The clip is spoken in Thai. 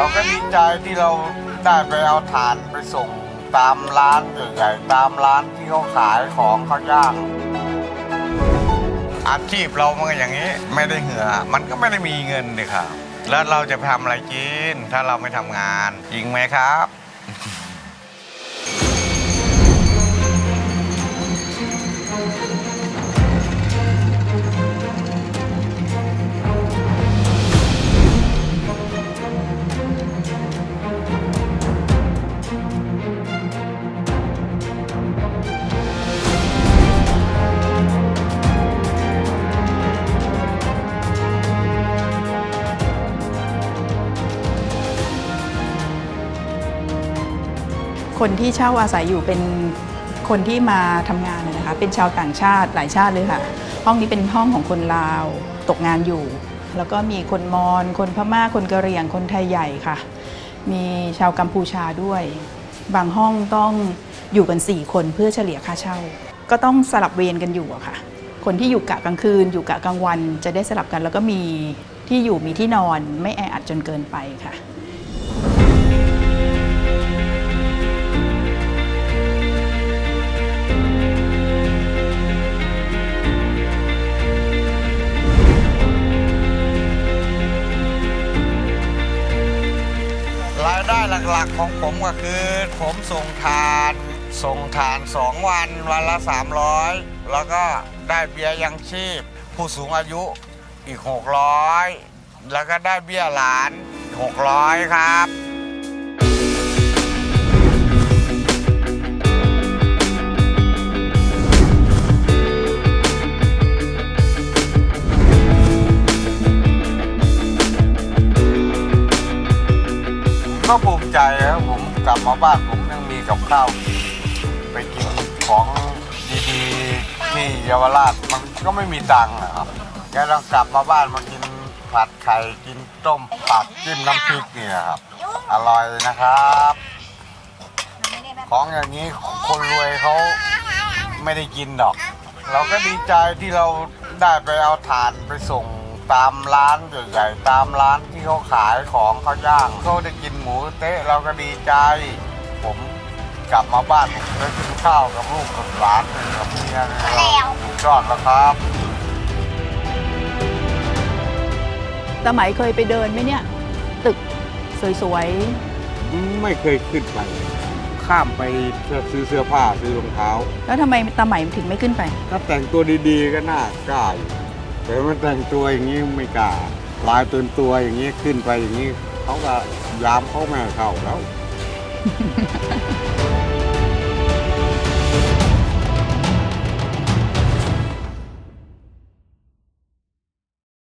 เราก็ดีใจที่เราได้ไปเอาฐานไปส่งตามร้านใหญ่ๆตามร้านที่เขาขายของเขาย่างอาชีพเรามันก็อย่างนี้ไม่ได้เหือ มันก็ไม่ได้มีเงินเลยครับแล้วเราจะไปทำอะไรกินถ้าเราไม่ทำงานจริงไหมครับ คนที่เช่าอาศัยอยู่เป็นคนที่มาทำงานนะคะ เป็นชาวต่างชาติหลายชาติเลยค่ะ ห้องนี้เป็นห้องของคนลาวตกงานอยู่ แล้วก็มีคนมอญคนพม่าคนกะเหรี่ยงคนไทยใหญ่ค่ะ มีชาวกัมพูชาด้วย บางห้องต้องอยู่กัน 4 คนเพื่อเฉลี่ยค่าเช่า ก็ต้องสลับเวรกันอยู่อะค่ะ คนที่อยู่กะกลางคืน อยู่กะกลางวันจะได้สลับกัน แล้วก็มีที่อยู่มีที่นอนไม่แออัดจนเกินไปค่ะ ได้หลักๆของผมก็คือ ผมส่งทานส่งทาน 2 วัน วันละ 300 แล้วก็ได้เบี้ยยังชีพ ผู้สูงอายุอีก 600 แล้วก็ได้เบี้ยหลาน 600 ครับ ก็ภูมิใจครับผมกลับมาบ้านผมยังมีกับข้าวไปกินของดีๆที่เยาวราชมันก็ไม่มีตังค์นะครับแกต้องกลับมาบ้านมากินผัดไข่กินต้มผักจิ้มน้ำพริกนี่นะครับอร่อยนะครับ ของอย่างนี้คนรวยเขาไม่ได้กินดอก เราก็ดีใจที่เราได้ไปเอาฐานไปส่ง ตามร้านใหญ่ๆตามร้านที่เขาขายของเขาย่างเขาได้กินหมูเต๊ะเราก็ดีใจ ผมกลับมาบ้านผมได้กินข้าวกับลูกกับหลานกับเมียเนี่ยสุดยอดแล้วครับสมัยเคยไปเดินไหมเนี่ย ตึกสวยไม่เคยขึ้นไป ข้ามไปเพื่อซื้อเสื้อผ้าซื้อรองเท้าๆแล้วทำไมตาไหมถึงไม่ขึ้นไป ถ้าแต่งตัวดีๆก็น่ากล้าอยู่ แต่มันแต่งตัวอย่างนี้ไม่กล้าลายตัวตัวอย่างนี้ขึ้นไปอย่างนี้เขาก็ยามเขาแม่เข้าแล้ว